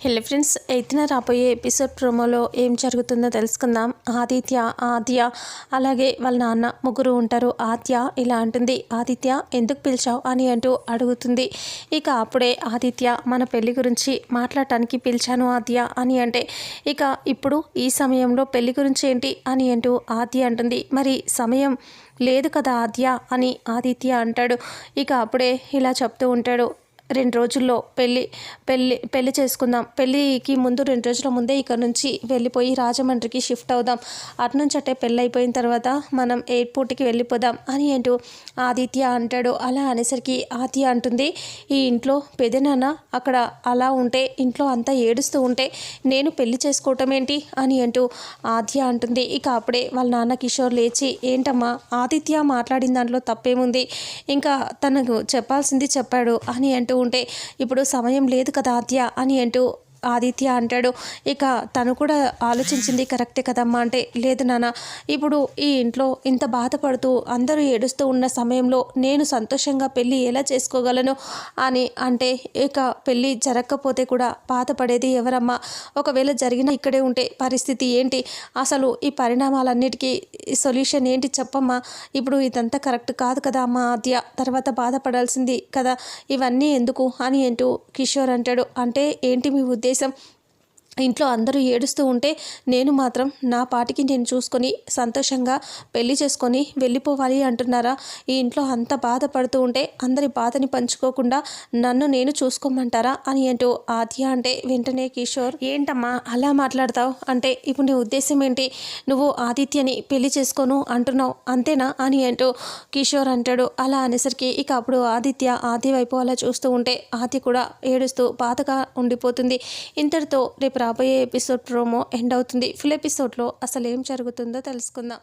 Hello friends ఎయిత్న రాబోయే episode ప్రోమోలో ఏం జరుగుతుందో తెలుసుకుందాం. ఆదిత్య ఆద్య అలాగే వాళ్ళ నాన్న ముగ్గురు ఉంటారు. ఆద్య ఇలా అంటుంది ఆదిత్య ఎందుకు పిలిచావు? అని అంటూ అడుగుతుంది. ఇక అప్పుడే ఆదిత్య మన పెళ్ళి గురించి మాట్లాడటానికి పిలిచాను ఆద్య అని అంటే ఇక ఇప్పుడు ఈ సమయంలో పెళ్ళి గురించి ఏంటి? అని అంటూ ఆద్య అంటుంది మరి సమయం లేదు కదా ఆద్య? అని ఆదిత్య అంటాడు. ఇక అప్పుడే ఇలా చెప్తూ ఉంటాడు రెండు రోజుల్లో పెళ్ళి పెళ్ళి పెళ్ళి చేసుకుందాం. పెళ్ళికి ముందు రెండు రోజుల ముందే ఇక్కడ నుంచి వెళ్ళిపోయి రాజమండ్రికి షిఫ్ట్ అవుదాం. అట్నుంచి అట్టే పెళ్ళి అయిపోయిన తర్వాత మనం ఎయిర్పోర్ట్కి వెళ్ళిపోదాం అని అంటూ ఆదిత్య అంటాడు. అలా అనేసరికి ఆదిత్య అంటుంది ఈ ఇంట్లో పెదనాన్న అక్కడ అలా ఉంటే ఇంట్లో అంతా ఏడుస్తూ ఉంటే నేను పెళ్ళి చేసుకోవటం ఏంటి? అని అంటూ ఆద్య అంటుంది. ఇక అప్పుడే వాళ్ళ నాన్న కిషోర్ లేచి ఏంటమ్మా ఆదిత్య మాట్లాడిన దాంట్లో తప్పేముంది? ఇంకా తనకు చెప్పాల్సింది చెప్పాడు అని అంటూ ఉంటే ఇప్పుడు సమయం లేదు కదా అత్య అని అంటూ ఆదిత్య అంటాడు ఇక తను కూడా ఆలోచించింది కరెక్టే కదమ్మా అంటే లేదు నాన్న ఇప్పుడు ఈ ఇంట్లో ఇంత బాధపడుతూ అందరూ ఏడుస్తూ ఉన్న సమయంలో నేను సంతోషంగా పెళ్ళి ఎలా చేసుకోగలను అని అంటే ఇక పెళ్ళి జరగకపోతే కూడా బాధపడేది ఎవరమ్మా? ఒకవేళ జరిగిన ఇక్కడే ఉంటే పరిస్థితి ఏంటి? అసలు ఈ పరిణామాలన్నిటికీ సొల్యూషన్ ఏంటి చెప్పమ్మా? ఇప్పుడు ఇదంతా కరెక్ట్ కాదు కదా అమ్మా ఆద్య తర్వాత బాధపడాల్సింది కదా ఇవన్నీ ఎందుకు? అని అంటూ కిషోర్ అంటాడు అంటే ఏంటి మీ ఉద్దేశం? కేశం ఇంట్లో అందరూ ఏడుస్తూ ఉంటే నేను మాత్రం నా పాటికి నేను చూసుకొని సంతోషంగా పెళ్ళి చేసుకొని వెళ్ళిపోవాలి అంటున్నారా? ఈ ఇంట్లో అంత బాధపడుతూ ఉంటే అందరి బాధని పంచుకోకుండా నన్ను నేను చూసుకోమంటారా? అని అంటూ ఆద్య అంటే వెంటనే కిషోర్ ఏంటమ్మా అలా మాట్లాడతావు? అంటే ఇప్పుడు నీ ఉద్దేశం ఏంటి? నువ్వు ఆదిత్యని పెళ్ళి చేసుకోను అంటున్నావు అంతేనా? అని అంటూ కిషోర్ అంటాడు. అలా అనేసరికి ఇక అప్పుడు ఆదిత్య ఆది వైపు అలా చూస్తూ ఉంటే ఆది కూడా ఏడుస్తూ బాధగా ఉండిపోతుంది. ఇంతటితో రేపు రాబోయే ఎపిసోడ్ ప్రోమో ఎండ్ అవుతుంది. ఫుల్ ఎపిసోడ్లో అసలు ఏం జరుగుతుందో తెలుసుకుందాం.